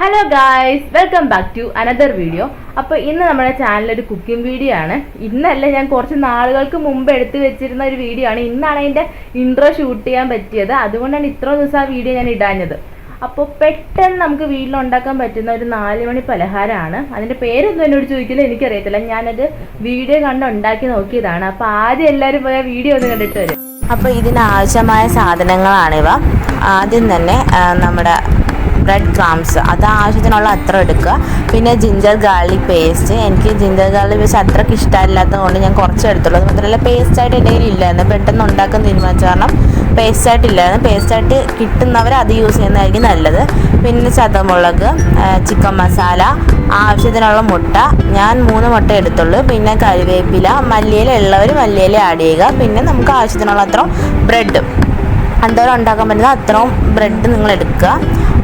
Hello guys welcome back to another video അപ്പോൾ ഇന്ന് നമ്മുടെ ചാനൽ ഒരു കുക്കിംഗ് വീഡിയോ ആണ്. ഇന്നല്ല ഞാൻ കുറച്ച് നാളുകൾക്ക് മുമ്പ് എടുത്തു വെച്ചിരുന്ന ഒരു വീഡിയോ ആണ്. ഇന്നാണ് അതിന്റെ ഇൻട്രോ ഷൂട്ട് ചെയ്യാൻ പറ്റിയത്. അതുകൊണ്ടാണ് ഇത്ര ദിവസം ആ വീഡിയോ ഞാൻ ഇടാഞ്ഞത്. അപ്പോൾ പെട്ടെന്ന് നമുക്ക് വീട്ടിൽ ഉണ്ടാക്കാൻ പറ്റുന്ന ഒരു നാല് മണി പലഹാരമാണ്. അതിന്റെ പേരൊന്നും എന്നോട് ചോദിക്കില്ല എനിക്കറിയത്തില്ല. ഞാനത് വീഡിയോ കണ്ട് ഉണ്ടാക്കി നോക്കിയതാണ്. അപ്പോൾ ആദ്യം എല്ലാവരും പോയ വീഡിയോ ഒന്ന് കണ്ടിട്ട് വരും. അപ്പോൾ ഇതിനാവശ്യമായ സാധനങ്ങളാണിവ ആദ്യം തന്നെ നമ്മുടെ ബ്രെഡ് ക്രാംസ് അത് ആവശ്യത്തിനുള്ള അത്ര എടുക്കുക. പിന്നെ ജിഞ്ചർ ഗാർലിക് പേസ്റ്റ് എനിക്ക് ജിഞ്ചർ ഗാർലിക് പേസ്റ്റ് അത്രയ്ക്ക് ഇഷ്ടമില്ലാത്തത് കൊണ്ട് ഞാൻ കുറച്ച് എടുത്തുള്ളൂ. അത് മാത്രമല്ല പേസ്റ്റായിട്ട് എന്റെ കയ്യിൽ ഇല്ലായിരുന്നു. പെട്ടെന്ന് ഉണ്ടാക്കാൻ തീരുമാനിച്ച കാരണം പേസ്റ്റായിട്ട് ഇല്ലായിരുന്നു. പേസ്റ്റായിട്ട് കിട്ടുന്നവർ അത് യൂസ് ചെയ്യുന്നതായിരിക്കും നല്ലത്. പിന്നെ ചതമുളക് ചിക്കൻ മസാല ആവശ്യത്തിനുള്ള മുട്ട. ഞാൻ മൂന്ന് മുട്ട എടുത്തുള്ളൂ. പിന്നെ കറിവേപ്പില മല്ലിയില ഉള്ളവർ മല്ലിയില ആഡ് ചെയ്യുക. പിന്നെ നമുക്ക് ആവശ്യത്തിനുള്ള അത്രയും ബ്രെഡ് എന്തോരം ഉണ്ടാക്കാൻ പറ്റുന്ന അത്രയും ബ്രെഡ് നിങ്ങൾ എടുക്കുക.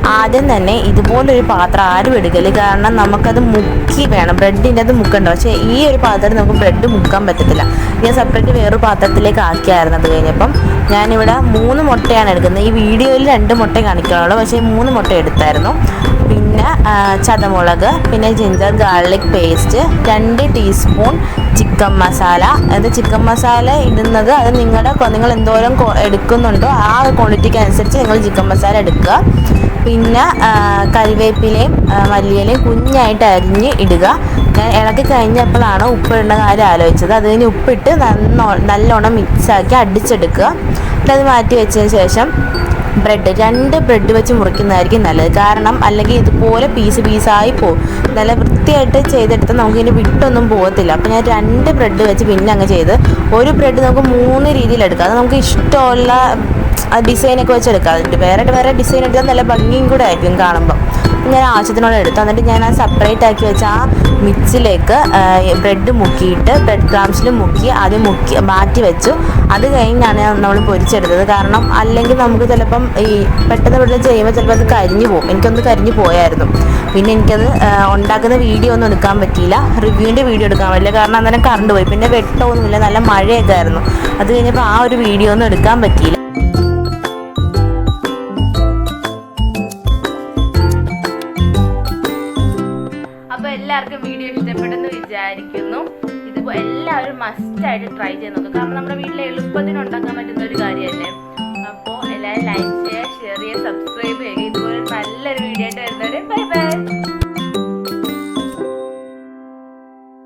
ആദ്യം തന്നെ ഇതുപോലൊരു പാത്രം ആരും എടുക്കൽ. കാരണം നമുക്കത് മുക്കി വേണം. ബ്രെഡിന്റെ അത് മുക്കണ്ട. പക്ഷേ ഈ ഒരു പാത്രത്തിൽ നമുക്ക് ബ്രെഡ് മുക്കാൻ പറ്റത്തില്ല. ഞാൻ സെപ്പറേറ്റ് വേറൊരു പാത്രത്തിലേക്ക് ആക്കിയായിരുന്നു അത് കഴിഞ്ഞപ്പം. ഞാനിവിടെ മൂന്ന് മുട്ടയാണ് എടുക്കുന്നത്. ഈ വീഡിയോയിൽ രണ്ട് മുട്ട കാണിക്കാനുള്ളൂ. പക്ഷേ മൂന്ന് മുട്ട എടുത്തായിരുന്നു. പിന്നെ ചതമുളക് പിന്നെ ജിഞ്ചർ ഗാർലിക് പേസ്റ്റ് രണ്ട് ടീസ്പൂൺ ചിക്കൻ മസാല അത് ചിക്കൻ മസാല ഇടുന്നത് അത് നിങ്ങളുടെ നിങ്ങൾ എന്തോരം എടുക്കുന്നുണ്ടോ ആ ക്വാണ്ടിറ്റിക്ക് അനുസരിച്ച് നിങ്ങൾ ചിക്കൻ മസാല എടുക്കുക. പിന്നെ കരിവേപ്പിലയും മല്ലിയിലയും കുഞ്ഞായിട്ട് അരിഞ്ഞ് ഇടുക. ഞാൻ ഇളക്കി കഴിഞ്ഞപ്പോഴാണ് ഉപ്പിടേണ്ട കാര്യം ആലോചിച്ചത്. അത് കഴിഞ്ഞ് ഉപ്പിട്ട് നന്നോ നല്ലോണം മിക്സാക്കി അടിച്ചെടുക്കുക. എന്നിട്ട് അത് മാറ്റി വെച്ചതിന് ശേഷം ബ്രെഡ് രണ്ട് ബ്രെഡ് വെച്ച് മുറിക്കുന്നതായിരിക്കും നല്ലത്. കാരണം അല്ലെങ്കിൽ ഇതുപോലെ പീസ് പീസായി പോകും. നല്ല വൃത്തിയായിട്ട് ചെയ്തെടുത്ത് നമുക്ക് ഇതിന് വിട്ടൊന്നും പോകത്തില്ല. അപ്പോൾ ഞാൻ രണ്ട് ബ്രെഡ് വെച്ച് പിന്നെ അങ്ങ് ചെയ്ത് ഒരു ബ്രെഡ് നമുക്ക് മൂന്ന് രീതിയിൽ എടുക്കാം. അത് നമുക്ക് ഇഷ്ടമുള്ള ഡിസൈനൊക്കെ വെച്ചെടുക്കാം അതിന്റെ വേറെ വേറെ ഡിസൈൻ എടുത്താൽ നല്ല ഭംഗിയും കൂടെ ആയിരിക്കും കാണുമ്പോൾ ഞാൻ ആവശ്യത്തിനോട് എടുത്തു. എന്നിട്ട് ഞാൻ ആ സെപ്പറേറ്റ് ആക്കി വെച്ച ആ മിക്സിലേക്ക് ബ്രെഡ് മുക്കിയിട്ട് ബ്രെഡ് ക്രാംസിൽ മുക്കി ആദ്യം മുക്കി മാറ്റി വെച്ചു. അത് കഴിഞ്ഞാണ് നമ്മൾ പൊരിച്ചെടുത്തത്. കാരണം അല്ലെങ്കിൽ നമുക്ക് ചിലപ്പം ഈ പെട്ടെന്ന് പെട്ടെന്ന് ചെയ്യുമ്പോൾ ചിലപ്പോൾ അത് കരിഞ്ഞു പോകും. എനിക്കൊന്ന് കരിഞ്ഞു പോയായിരുന്നു. പിന്നെ എനിക്കത് ഉണ്ടാക്കുന്ന വീഡിയോ ഒന്നും എടുക്കാൻ പറ്റിയില്ല. റിവ്യൂവിന്റെ വീഡിയോ എടുക്കാൻ പറ്റില്ല കാരണം അന്നേരം കറണ്ട് പോയി. പിന്നെ വെട്ടമൊന്നുമില്ല. നല്ല മഴയൊക്കെ ആയിരുന്നു. അത് കഴിഞ്ഞപ്പോൾ ആ ഒരു വീഡിയോ ഒന്നും എടുക്കാൻ പറ്റിയില്ല. എല്ലാവർക്കും വീഡിയോ ഇഷ്ടപ്പെടുന്നു വിചാരിക്കുന്നു. ഇത് എല്ലാവരും മസ്റ്റായിട്ട് ട്രൈ ചെയ്ത് നോക്കുക കാരണം നമ്മുടെ വീട്ടിലെ എളുപ്പത്തിന് ഉണ്ടാക്കാൻ പറ്റുന്ന ഒരു കാര്യമല്ലേ?